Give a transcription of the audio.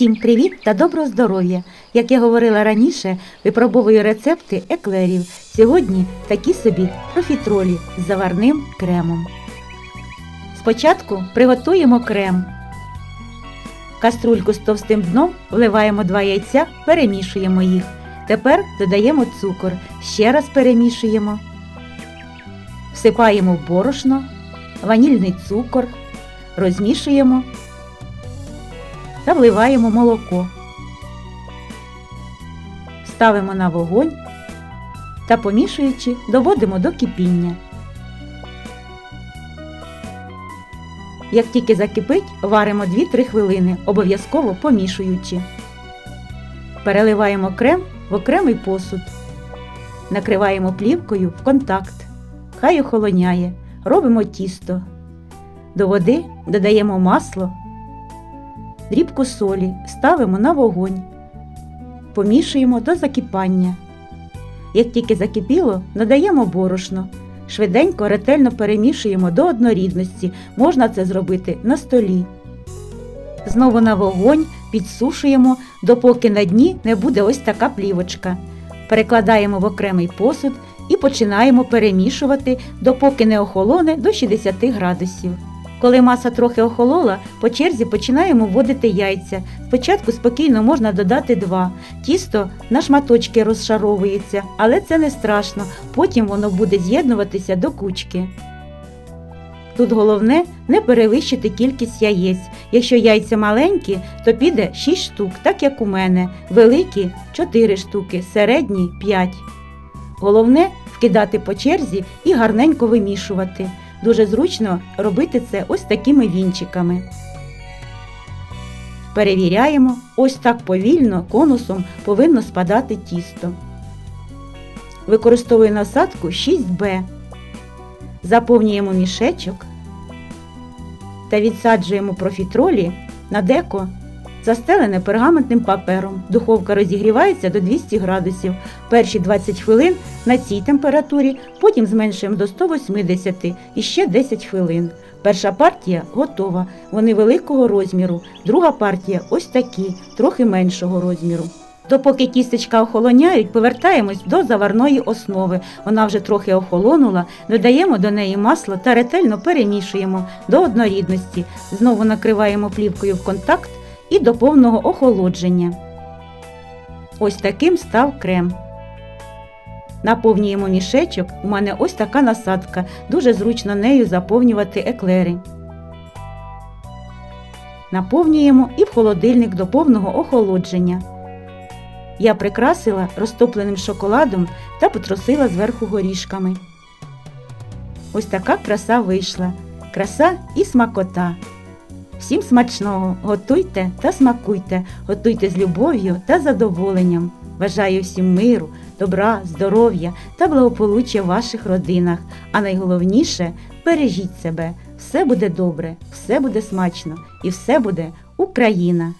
Всім привіт та доброго здоров'я! Як я говорила раніше, випробовую рецепти еклерів. Сьогодні такі собі профітролі з заварним кремом. Спочатку приготуємо крем. В Каструльку з товстим дном вливаємо два яйця, перемішуємо їх. Тепер додаємо цукор, ще раз перемішуємо. Всипаємо в борошно, ванільний цукор, розмішуємо та вливаємо молоко. Ставимо на вогонь та помішуючи доводимо до кипіння. Як тільки закипить, варимо 2-3 хвилини, обов'язково помішуючи. Переливаємо крем в окремий посуд. Накриваємо плівкою в контакт. Хай охолоняє. Робимо тісто. До води додаємо масло, дрібку солі ставимо на вогонь. Помішуємо до закипання. Як тільки закипіло, додаємо борошно. Швиденько, ретельно перемішуємо до однорідності. Можна це зробити на столі. Знову на вогонь підсушуємо, допоки на дні не буде ось така плівочка. Перекладаємо в окремий посуд і починаємо перемішувати, допоки не охолоне до 60 градусів. Коли маса трохи охолола, по черзі починаємо вводити яйця. Спочатку спокійно можна додати два. Тісто на шматочки розшаровується, але це не страшно, потім воно буде з'єднуватися до кучки. Тут головне не перевищити кількість яєць. Якщо яйця маленькі, то піде 6 штук, так як у мене, великі 4 штуки, середні 5. Головне вкидати по черзі і гарненько вимішувати. Дуже зручно робити це ось такими вінчиками. Перевіряємо, ось так повільно конусом повинно спадати тісто. Використовую насадку 6Б. Заповнюємо мішечок та відсаджуємо профітролі на деко, застелене пергаментним папером. Духовка розігрівається до 200 градусів. Перші 20 хвилин на цій температурі, потім зменшуємо до 180 і ще 10 хвилин. Перша партія готова, вони великого розміру. Друга партія ось такі, трохи меншого розміру. Допоки тістечка охолоняють, повертаємось до заварної основи. Вона вже трохи охолонула, додаємо до неї масло та ретельно перемішуємо до однорідності. Знову накриваємо плівкою в контакт і до повного охолодження. Ось таким став крем. Наповнюємо мішечок. У мене ось така насадка. Дуже зручно нею заповнювати еклери. Наповнюємо і в холодильник до повного охолодження. Я прикрасила розтопленим шоколадом та потрусила зверху горішками. Ось така краса вийшла. Краса і смакота. Всім смачного! Готуйте та смакуйте, готуйте з любов'ю та задоволенням. Бажаю всім миру, добра, здоров'я та благополуччя в ваших родинах. А найголовніше бережіть себе. Все буде добре, все буде смачно і все буде Україна!